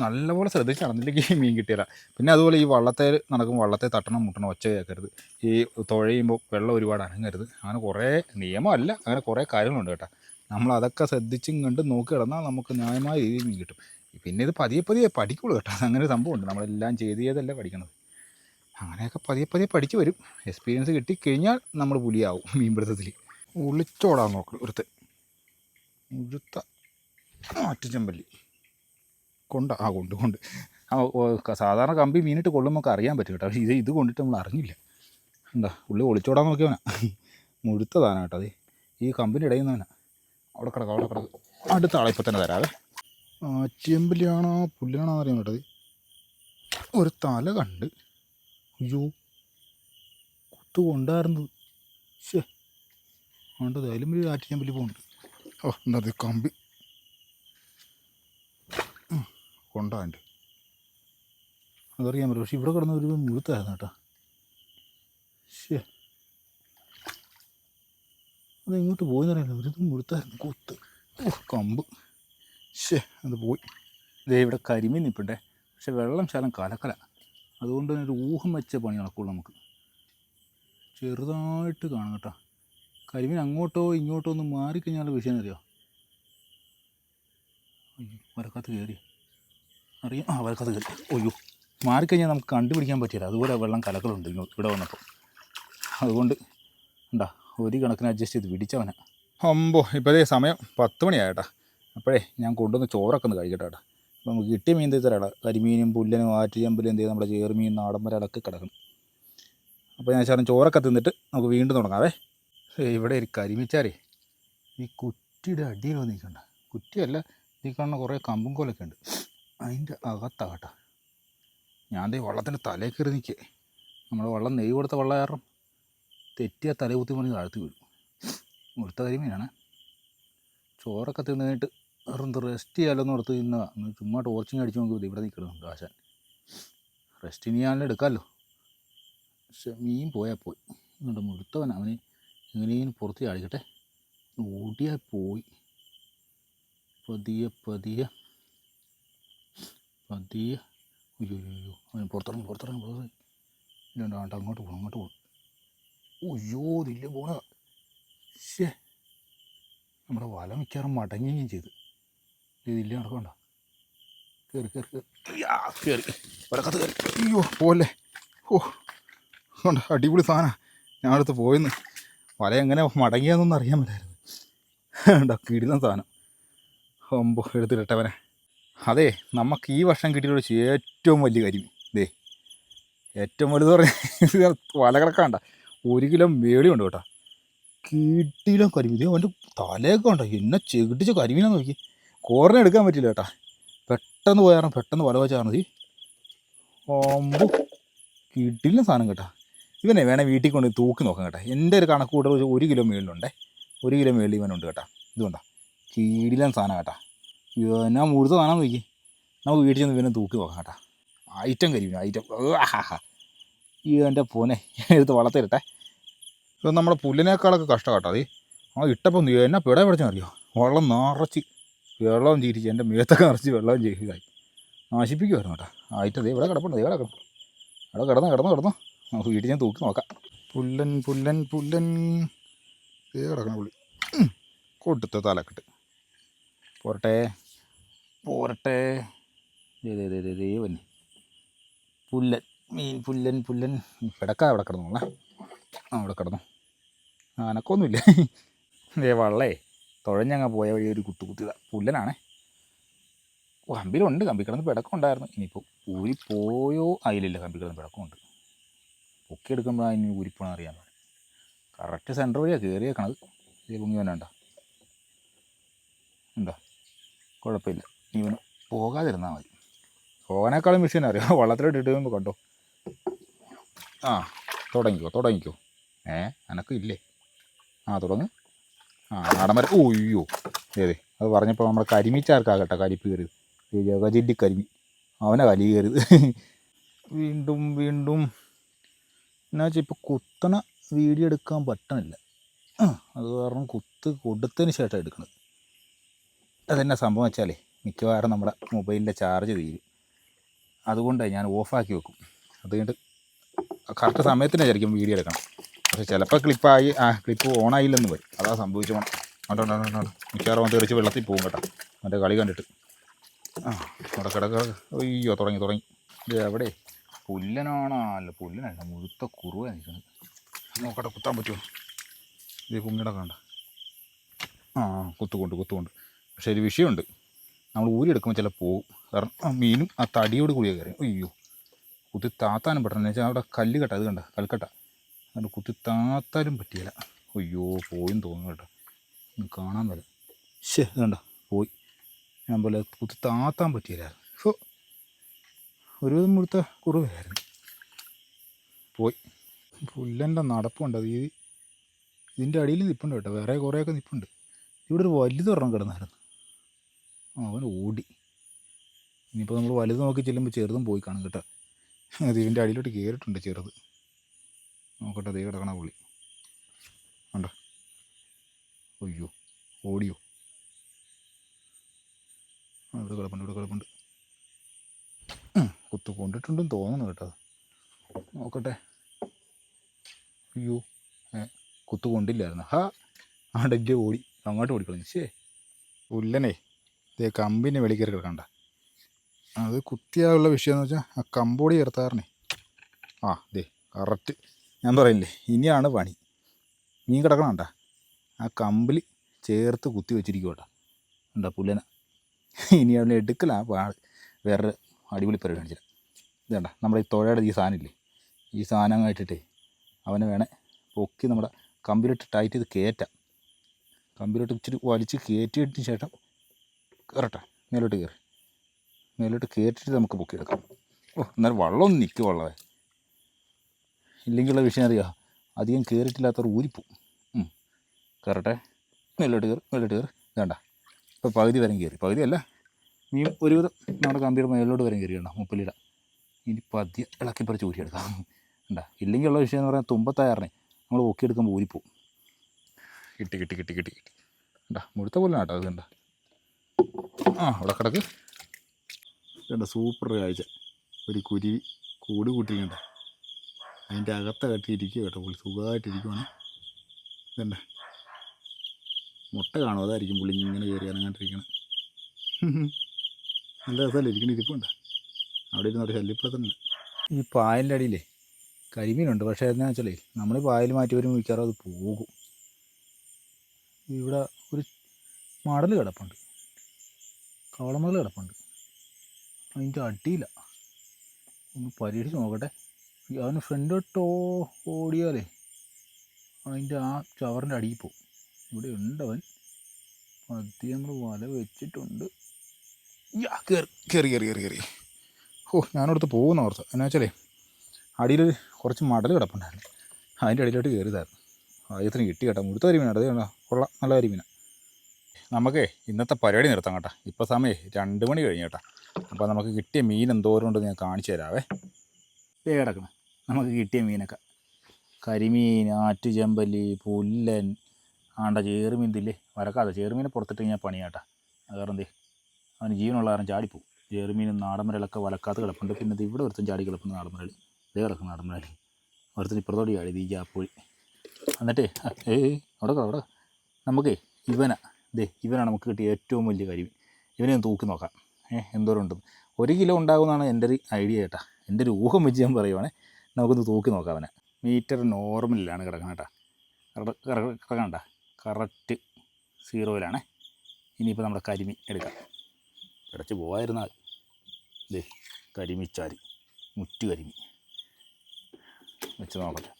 നല്ലപോലെ ശ്രദ്ധിച്ച് നടന്നില്ലെങ്കിൽ മീൻ കിട്ടിയില്ല പിന്നെ അതുപോലെ ഈ വള്ളത്തെ നടക്കും വള്ളത്തെ തട്ടണം മുട്ടണം ഒച്ച കേൾക്കരുത്. ഈ തുഴയുമ്പോൾ വെള്ളം ഒരുപാട് അനങ്ങരുത്. അങ്ങനെ കുറേ നിയമമല്ല അങ്ങനെ കുറേ കാര്യങ്ങളുണ്ട് കേട്ടോ. നമ്മൾ അതൊക്കെ ശ്രദ്ധിച്ചും കണ്ട് നോക്കി കിടന്നാൽ നമുക്ക് ന്യായമായ രീതിയിൽ മീൻ കിട്ടും. പിന്നെ ഇത് പതിയെ പതിയെ പഠിക്കുള്ളൂ കേട്ടോ. അങ്ങനെ ഒരു സംഭവമുണ്ട്. നമ്മളെല്ലാം ചെയ്ത് ചെയ്തല്ല പഠിക്കണത്. അങ്ങനെയൊക്കെ പതിയെ പതിയെ പഠിച്ചു വരും. എക്സ്പീരിയൻസ് കിട്ടിക്കഴിഞ്ഞാൽ നമ്മൾ പുലിയാവും മീൻപിടുത്തത്തിൽ ഒളിച്ചോടാൻ നോക്കണം ഒരുത്ത് മുഴുത്ത ആറ്റുചെമ്പല്ലി കൊണ്ട് ആ കൊണ്ട് കൊണ്ട്. സാധാരണ കമ്പി മീനിട്ട് കൊള്ളുമ്പോൾ അറിയാൻ പറ്റും കേട്ടോ. പക്ഷേ ഇത് ഇത് കൊണ്ടിട്ട് നമ്മൾ അറിഞ്ഞില്ല. എന്താ ഉള്ളി ഒളിച്ചോടാൻ നോക്കിയവനാ. മുഴുത്തതാണ് കേട്ടോ അത്. ഈ കമ്പിന്റെ ഇടയിൽ നിന്നവനാ. അവിടെ കിടക്കാം അവിടെ കിടക്കാം. അടുത്ത ആളെ ഇപ്പം തന്നെ തരാവേ ആറ്റിയമ്പലിയാണോ പുല്ലിയാണോ അറിയാൻ കേട്ടത് ഒരു തല കണ്ട് അയ്യോ കുത്തു കൊണ്ടായിരുന്നു. ശേ കണ്ടത് അതിലും ഒരു ആറ്റിയമ്പലി പോകുന്നുണ്ട് ഓ എന്താ കമ്പി. കൊണ്ടാണ്ട് അതറിയാൻ പറ്റും പക്ഷെ ഇവിടെ കിടന്ന ഒരു മുഴുത്തായിരുന്നു കേട്ടോ. ശേ അത് ഇങ്ങോട്ട് പോയെന്നറിയില്ല ഒരു മുഴുത്തായിരുന്നു കൊത്ത്. കമ്പ്. ശേ അത് പോയി. ദേ ഇവിടെ കരിമീൻ നിൽപ്പുണ്ടേ പക്ഷെ വെള്ളം ശാലം കലക്കല. അതുകൊണ്ട് തന്നെ ഒരു ഊഹം വെച്ച പണി നടക്കുള്ളൂ നമുക്ക്. ചെറുതായിട്ട് കാണാം കേട്ടോ. കരിമീൻ അങ്ങോട്ടോ ഇങ്ങോട്ടോ ഒന്ന് മാറിക്കഴിഞ്ഞാൽ വിഷയം അറിയോ വരക്കാത്ത് കയറി. അറിയാം. ആ വരക്കാത്ത കയറി. അയ്യോ മാറിക്കഴിഞ്ഞാൽ നമുക്ക് കണ്ടുപിടിക്കാൻ പറ്റില്ല. അതുപോലെ വെള്ളം കലക്കലുണ്ട് ഇങ്ങോട്ട് ഇവിടെ വന്നപ്പോൾ. അതുകൊണ്ട് ഉണ്ടാ ഒരു കണക്കിന് അഡ്ജസ്റ്റ് ചെയ്ത് പിടിച്ചവനെ. അമ്പോ ഇപ്പോഴേ സമയം പത്ത് മണിയായിട്ടാ. അപ്പോഴേ ഞാൻ കൊണ്ടുവന്ന് ചോറൊക്കെ ഒന്ന് കഴിക്കട്ടെ കേട്ടോ അപ്പോൾ നമുക്ക് കിട്ടിയ മീൻ തരാടാ? കരിമീനും പുല്ലനും ആറ്റുചമ്പലും എന്ത് നമ്മുടെ ചേർമീൻ നാടൻ വരാലൊക്കെ കിടക്കണം അപ്പോൾ ഞാൻ ചേർന്ന് ചോറൊക്കെ തിന്നിട്ട് നമുക്ക് വീണ്ടും തുടങ്ങാവേ ഇവിടെ ഒരു കരിമിച്ചാരേ ഈ കുറ്റിയുടെ അടിയിൽ വന്ന് നിൽക്കണ്ട. കുറ്റിയല്ല ഈ കാണുന്ന കുറേ കമ്പും കോലൊക്കെ ഉണ്ട്. അതിന്റെ അകത്താകട്ടെ ഞാൻ ദേ വള്ളത്തിന്റെ തലയിൽ കയറി നിൽക്കേ. നമ്മൾ വള്ളം നെയ്യ് കൊടുത്ത വള്ളം കാരണം തെറ്റിയ തല കുത്തി മണി താഴ്ത്തി വീഴും മുഴുത്ത കരിമീനാണ്. ചോറൊക്കെ തിന്നിട്ട് വെറും റെസ്റ്റ് ചെയ്യാമല്ലോ എന്ന് ഇന്ന് ചുമ്മാ ടോർച്ചിങ് അടിച്ച് നോക്കി ഇവിടെ നിൽക്കണം ആശാൻ. റെസ്റ്റ് ഇനി ഞാനെടുക്കാമല്ലോ പക്ഷെ മീൻ പോയാൽ പോയി. എന്നിട്ട് മുഴുത്തവൻ അവന് എങ്ങനെയും പുറത്ത് ചാടിക്കട്ടെ. ഓടിയാൽ പോയി. പതിയെ പതിയെ പതിയെ. അയ്യോ അയ്യോ, പുറത്തിറങ്ങി പുറത്തിറങ്ങി പുറത്തിറങ്ങി ഇല്ലാണ്ട് ആണ്ട് അങ്ങോട്ട് പോകണം അങ്ങോട്ട് പോകണം അയ്യോ ഇതില്ല പോണ. ശേ നമ്മുടെ വല മിക്കവാറും മടങ്ങുകയും ചെയ്തു. ഇതില്ല നടക്കണ്ട. കയറി കയറി കയറി ഒരക്കത്ത് കയറി അയ്യോ പോലെ ഓ അടിപൊളി സാധനം. ഞാൻ അടുത്ത് പോയെന്ന്. വല എങ്ങനെ മടങ്ങിയതെന്നൊന്നും അറിയാൻ പറ്റായിരുന്നു കണ്ടോ കിടുന്ന സാധനം. ഒമ്പോ എടുത്തിട്ടവനെ. അതെ നമുക്ക് ഈ വർഷം കിട്ടിയിട്ടുള്ള ഏറ്റവും വലിയ കരിമീൻ. ഇതേ ഏറ്റവും വലുത് പറഞ്ഞാൽ വല കിടക്കാണ്ട ഒരു കിലോ മേളിയുണ്ട് കേട്ടോ. കിട്ടിയിലും കരിമീൻ. ഇതേ അവന്റെ തലയൊക്കെ ഉണ്ടോ എന്നെ ചെകിട്ടിച്ച കരിമീനാന്ന് നോക്കി. കോറിനെ എടുക്കാൻ പറ്റില്ല കേട്ടാ. പെട്ടെന്ന് പോയാറും പെട്ടെന്ന് വല ഈ ഓമ്പു കിട്ടില്ല സാധനം കേട്ടാ. ഇവനെ വേണേൽ വീട്ടിൽ കൊണ്ട് തൂക്കി നോക്കാം കേട്ടോ. എന്റെ ഒരു കണക്ക് ഒരു- ഒരു കിലോ മേളിലുണ്ടേ. ഒരു കിലോ മേളിൽ ഇവനുണ്ട് കേട്ടോ. ഇതുകൊണ്ടാ കീടിലൻ സാധനം കേട്ടാ. ഞാൻ മുഴുത്ത സാധനം നോക്കി. നമുക്ക് വീട്ടിൽ ചെന്ന് ഇവനെ തൂക്കി നോക്കാം കേട്ടോ. ഐറ്റം കരിമീൻ ഐറ്റം. ഈ എന്റെ പൂനെ എടുത്ത് വളർത്തിരട്ടെ ഇത് നമ്മുടെ പുല്ലിനേക്കാളൊക്കെ കഷ്ടം കേട്ടോ അത്. ആ ഇട്ടപ്പം എന്നെ പിട പിടിച്ചെന്നറിയോ വെള്ളം നിറച്ച്. വെള്ളം ചീരിച്ച് എന്റെ മേത്തൊക്കെ നിറച്ച് വെള്ളം ചെയ്തായി നാശിപ്പിക്കുമായിരുന്നു കേട്ടോ. ആയിട്ടത് ഇവിടെ കിടപ്പുണ്ട് ഇവിടെ കിടക്കും അവിടെ കിടന്ന് കിടന്ന് കിടന്നു. നമുക്ക് വീട്ടിൽ ഞാൻ തൂക്കി നോക്കാം. പുല്ലൻ പുല്ലൻ പുല്ലൻ. ദേ കിടക്കണ പുള്ളി. കൊടുത്ത തലക്കെട്ട്. പോരട്ടെ. പോരട്ടെ. വന്നെ പുല്ലൻ മീൻ പുല്ലൻ പുല്ലൻ. കിടക്ക അവിടെ കിടന്നു അവിടെ കിടന്നു. അനക്കൊന്നുമില്ല. ദേ വള്ളേ. തുഴഞ്ഞങ്ങ് പോയ വഴി ഒരു കുത്തു കുത്തിയതാ. പുല്ലനാണേ. കമ്പിലുണ്ട് കമ്പി കിടന്ന് പിടക്കമുണ്ടായിരുന്നു ഇനിയിപ്പോൾ ഊരി പോയോ അതിലില്ല. കമ്പി കിടന്ന് പിടക്കമുണ്ട് പൊക്കി എടുക്കുമ്പോഴാണ് ഇനി ഉരിപ്പണം അറിയാൻ കറക്റ്റ് സെന്റർ വഴിയാണ് കയറിയേക്കണത് ഈ പൊങ്ങി വേണ്ട എന്താ കുഴപ്പമില്ല. ഇവന് പോകാതിരുന്നാൽ മതി. പോകാനേക്കാളും വിഷയം അറിയാം? വള്ളത്തിലോട്ട് ഇട്ട് കഴിയുമ്പോൾ കണ്ടോ? ആ തുടങ്ങിക്കോ തുടങ്ങിക്കോ. ഏ അനക്ക് ഇല്ലേ? ആ തുടങ്ങ്. ആ നാടമര ഓ അയ്യോ അത് പറഞ്ഞപ്പോൾ നമ്മുടെ കരിമിച്ചാർക്കാകട്ടെ കരിപ്പ് കയറിയത് ജഗജില്ലി കരിമി. അവനെ കലി കയറിയത്. വീണ്ടും വീണ്ടും. എന്നാ വെച്ചാൽ ഇപ്പോൾ കുത്തണ വീഡിയോ എടുക്കാൻ പറ്റണില്ല. അത് കാരണം കുത്ത് കൊടുത്തതിന് ശേഷം എടുക്കുന്നത് അതെന്നാ സംഭവം വെച്ചാലേ മിക്കവാറും നമ്മുടെ മൊബൈലിന്റെ ചാർജ് തീരും. അതുകൊണ്ടാണ് ഞാൻ ഓഫാക്കി വെക്കും. അതുകൊണ്ട് കറക്റ്റ് സമയത്തിന് ശരിക്കും വീഡിയോ എടുക്കണം. പക്ഷേ ചിലപ്പോൾ ക്ലിപ്പായി ആ ക്ലിപ്പ് ഓണായില്ലെന്ന് വരും. അതാ സംഭവിച്ചു പോണം അതുകൊണ്ട് കണ്ടോ, കണ്ടോ കണ്ടോ. മിക്കവാറും തെറിച്ച് വെള്ളത്തിൽ പോകും കേട്ടോ. മറ്റേ കളി കണ്ടിട്ട്. ആ അവിടെ അയ്യോ തുടങ്ങി തുടങ്ങി. എവിടെ? പുല്ലനാണോ? അല്ല പുല്ലനല്ല മുഴുത്ത കുറുവ നിൽക്കുന്നത്. നോക്കട്ടെ കുത്താൻ പറ്റുമോ? ഇത് കുങ്ങിട കണ്ട. ആ കുത്തുകൊണ്ട് കുത്തുകൊണ്ട്. പക്ഷേ ഒരു വിഷയമുണ്ട്. നമ്മൾ ഊരിയെടുക്കുമ്പോൾ ചില പോകും. കാരണം ആ മീനും ആ തടിയോട് കൂടിയ കയറി. അയ്യോ കുത്തി താത്താനും പെട്ടെന്ന് വെച്ചാൽ അവിടെ കല്ല് കെട്ട അത് കണ്ട കൽക്കട്ട. അതുകൊണ്ട് കുത്തി താത്താനും പറ്റിയില്ല. അയ്യോ പോയും തോന്നുന്നു കേട്ടോ. ഒന്ന് കാണാൻ വരാം. ശേ കണ്ട പോയി. ഞാൻ പോലെ കുത്തി താത്താൻ പറ്റിയില്ല. ഹോ ഒരു വിധം മുഴുത്ത കുറവായിരുന്നു. പോയി. പുല്ലന്റെ നടപ്പുണ്ട്. അത് ഈ ഇതിന്റെ അടിയിൽ നിൽപ്പുണ്ട് കേട്ടോ. വേറെ കുറേയൊക്കെ നിൽപ്പുണ്ട് ഇവിടെ ഒരു വലുത് ഒരെണ്ണം കിടന്നായിരുന്നു. അവൻ ഓടി. ഇനിയിപ്പോൾ നമ്മൾ വലുത് നോക്കി ചെല്ലുമ്പോൾ ചെറുതും പോയി കാണും കേട്ടോ. അത് ഇതിന്റെ അടിയിലോട്ട് കയറിയിട്ടുണ്ട് ചെറുത്. നോക്കട്ടെ ദേ കിടക്കണ പുള്ളി. കണ്ടോ? അയ്യോ ഓടിയോ. ഇവിടെ കിടപ്പുണ്ട് ഇവിടെ കിടപ്പുണ്ട്. കുത്തു കൊണ്ടിട്ടുണ്ടെന്ന് തോന്നുന്നു കേട്ടോ. നോക്കട്ടെ. അയ്യോ ഏ കുത്തു കൊണ്ടില്ലായിരുന്നു ഹാ അവിടെ ഓടി അങ്ങോട്ട് ഓടിക്കളഞ്ഞു. ശേ ഉല്ലനെ ഇതേ കമ്പിന്റെ വെളിക്കറി കിടക്കണ്ട. അത് കുത്തിയാനുള്ള വിഷയം എന്ന് വെച്ചാൽ ആ കമ്പോടി ചേർത്താറിനെ ആ ദേ കറക്റ്റ്. ഞാൻ പറയില്ലേ ഇനിയാണ് പണി. മീൻ കിടക്കണണ്ട? ആ കമ്പിൽ ചേർത്ത് കുത്തി വെച്ചിരിക്കും കേട്ടോ ഉണ്ടാ പുല്ലന. ഇനി അവിടെ എടുക്കലാ പാട്. വേറെ അടിപൊളി പരിപാടി കാണിച്ചില്ല ഇത് വേണ്ട നമ്മുടെ ഈ തുഴയുടെ ഈ സാധനം ഇല്ലേ ഈ സാധനം ഇട്ടിട്ടേ അവനെ വേണേ പൊക്കി നമ്മുടെ കമ്പിലിട്ട് ടൈറ്റ് ചെയ്ത് കയറ്റാം കമ്പിലോട്ട് ഇച്ചിരി വലിച്ച് കയറ്റിയിട്ടിന് ശേഷം കയറട്ടെ മേലോട്ട് കയറി മേലോട്ട് കയറ്റിട്ട് നമുക്ക് പൊക്കിയെടുക്കാം. ഓ എന്നാലും വെള്ളമൊന്നും നിൽക്കും വെള്ളമേ. ഇല്ലെങ്കിലുള്ള വിഷയം അറിയാം. അധികം കയറിയിട്ടില്ലാത്തവർ ഊരിപ്പോവും. കയറട്ടെ മേലോട്ട് കയറി മേലോട്ട് കയറി വേണ്ട ഇപ്പോൾ പകുതി വരെ കയറി പകുതിയല്ല നീ ഒരുവിധം നമ്മുടെ കമ്പിയുടെ മേലോട്ട് വരെ കയറിയുണ്ടോ മുപ്പലിട ഇനി പതിയെ ഇളക്കി പറിച്ച് ഊരിയെടുക്കാം. ഉണ്ടാ ഇല്ലെങ്കിൽ ഉള്ള വിഷയം എന്ന് പറഞ്ഞാൽ തുമ്പത്തായറിനെ നമ്മൾ പൊക്കിയെടുക്കുമ്പോൾ ഊരിപ്പോവും. കിട്ടി കിട്ടി കിട്ടി കിട്ടി കിട്ടി. ഉണ്ടാ മുഴുത്ത പോലെ കേട്ടോ അത് കണ്ട? ആ അവിടെ കിടക്ക്. കണ്ട? സൂപ്പർ കാഴ്ച. ഒരു കുരുവി കൂട് കൂട്ടിക്കണ്ട അതിന്റെ അകത്ത കെട്ടിയിരിക്കുക കേട്ടോ പുള്ളി. സുഖമായിട്ടിരിക്കുവാണ് ഇതണ്ട? മുട്ട കാണും അതായിരിക്കും പുള്ളി ഇങ്ങനെ കയറി ഇറങ്ങാണ്ടിരിക്കണം. നല്ല രസമല്ലേ? ഇരിക്കണ ഇരിപ്പുണ്ട് അവിടെ ഇരുന്ന് ശല്യപ്പെടുത്തുന്നുണ്ട് ഈ പായലിന്റെ അടിയിലേ കരിമീനുണ്ട്. പക്ഷേ എന്താ വെച്ചാലേ നമ്മൾ പായൽ മാറ്റി വരുമ്പോൾ മിക്കവാറും അത് പോകും. ഇവിടെ ഒരു മടൽ കിടപ്പുണ്ട്. കവളമടൽ കിടപ്പുണ്ട്. അതിന്റെ അടിയില്ല ഒന്ന് പരീക്ഷിച്ച് നോക്കട്ടെ. അവന് ഫ്രണ്ട് തൊട്ടോ ഓടിയാലേ അതിന്റെ ആ ചവറിന്റെ അടിയിൽ പോവും ഇവിടെ ഉണ്ടവൻ. പതിയെ നമ്മൾ വല വെച്ചിട്ടുണ്ട്. യാ കയറി കയറി കയറി കയറി കയറി ഓ ഞാനോടത്ത് പോകുന്ന ഓർത്ത്. എന്നാ വെച്ചാലേ അടിയിൽ കുറച്ച് മടൽ കിടപ്പുണ്ടായിരുന്നു. അതിന്റെ അടിയിലോട്ട് കയറിയതായിരുന്നു. ആദ്യത്തിന് കിട്ടി കേട്ടോ. മുഴുത്ത കരിമീനാണ് അത് കേട്ടോ കൊള്ളാം. നല്ല കരിമീന നമുക്കേ ഇന്നത്തെ പരിപാടി നിർത്താം കേട്ടോ. ഇപ്പോൾ സമയം രണ്ട് മണി കഴിഞ്ഞു കേട്ടോ. അപ്പോൾ നമുക്ക് കിട്ടിയ മീൻ എന്തോരം ഉണ്ടെന്ന് ഞാൻ കാണിച്ചു തരാവേ. ഇതേ കിടക്കണം. നമുക്ക് കിട്ടിയ മീനൊക്കെ. കരിമീൻ ആറ്റുചെമ്പല്ലി പുല്ലൻ ആണ്ട ചേറുമീൻ തില്ലേ വരക്കാതെ. ചേറുമീനെ പുറത്തിട്ട് കഴിഞ്ഞാൽ പണിയാട്ടാ കാരണം എന്തേ അവന് ജീവനുള്ള കാരണം ചാടിപ്പോവും ജെർമീനും നാടൻമുരലൊക്കെ വലക്കാത്ത കിടപ്പുണ്ട്. പിന്നെ ഇത് ഇവിടെ ഒരുത്തൻ ചാടി കിടപ്പുണ്ട് നാടൻമുരൽ ഇതേ കിടക്കും നാടമരളി ഒരുത്തൻ ഇപ്പുറത്തോടി ചാടി. ഈ ജാപ്പോഴി എന്നിട്ടേ ഏ അവിടെ അവിടെ നമുക്കേ ഇവനാ. ദേ ഇവനാണ് നമുക്ക് കിട്ടിയ ഏറ്റവും വലിയ കരിമീൻ. ഇവനെ ഒന്ന് തൂക്കി നോക്കാം. ഏഹ് എന്തോരം ഉണ്ടെന്ന് ഒരു കിലോ ഉണ്ടാകുമെന്നാണ് എന്റെ ഒരു ഐഡിയ കേട്ടാ. എന്റെ ഒരു ഊഹം വെച്ച് ഞാൻ പറയുവാണേ. നമുക്കൊന്ന് തൂക്കി നോക്കാം അവനെ. മീറ്റർ നോർമലിലാണ് കിടക്കുന്നത് കേട്ടോ. കിടക്കണ്ട കറക്റ്റ് സീറോയിലാണേ. ഇനിയിപ്പോൾ നമ്മുടെ കരിമി എടുക്കാം. ഇടച്ച് പോവായിരുന്നാൽ. ദേ കരിമിച്ചാരി മുറ്റു കരിമി. വെച്ച് നോക്കട്ടെ.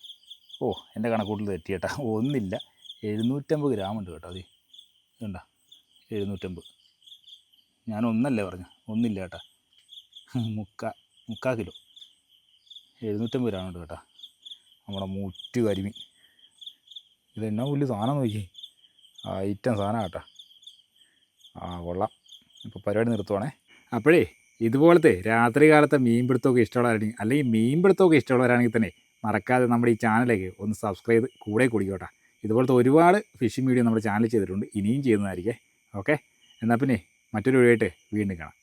ഓ എന്റെ കണക്കൂട്ടിൽ തെറ്റി കേട്ടാ ഒന്നില്ല. എഴുന്നൂറ്റമ്പത് ഗ്രാം ഉണ്ട് കേട്ടോ അതെ ഇതുണ്ട? എഴുന്നൂറ്റമ്പത്. ഞാൻ ഒന്നല്ലേ പറഞ്ഞു? ഒന്നില്ല കേട്ടാ. മുക്കാ മുക്കാ കിലോ. എഴുന്നൂറ്റമ്പത് ഗ്രാം ഉണ്ട് കേട്ടാ. നമ്മുടെ മുറ്റു കരിമി. ഇതെന്നാ വലിയ സാധനം നോക്കി ഐറ്റം സാധനം കേട്ടാ. ആ കൊള്ളാം. ഇപ്പോൾ പരിപാടി നിർത്തുവാണേ. അപ്പോഴേ ഇതുപോലത്തെ രാത്രി കാലത്തെ മീൻപിടുത്തമൊക്കെ ഇഷ്ടമുള്ളവരാണെങ്കിൽ അല്ലെങ്കിൽ മീൻപിടുത്തമൊക്കെ ഇഷ്ടമുള്ളവരാണെങ്കിൽ തന്നെ മറക്കാതെ നമ്മുടെ ഈ ചാനലേക്ക് ഒന്ന് സബ്സ്ക്രൈബ് കൂടെ കുടിക്കോട്ടെ. ഇതുപോലത്തെ ഒരുപാട് ഫിഷിംഗ് വീഡിയോ നമ്മുടെ ചാനൽ ചെയ്തിട്ടുണ്ട്. ഇനിയും ചെയ്യുന്നതായിരിക്കേ. ഓക്കെ? എന്നാൽ പിന്നെ മറ്റൊരു വീഡിയോ ആയിട്ട് വീണ്ടും കാണാം.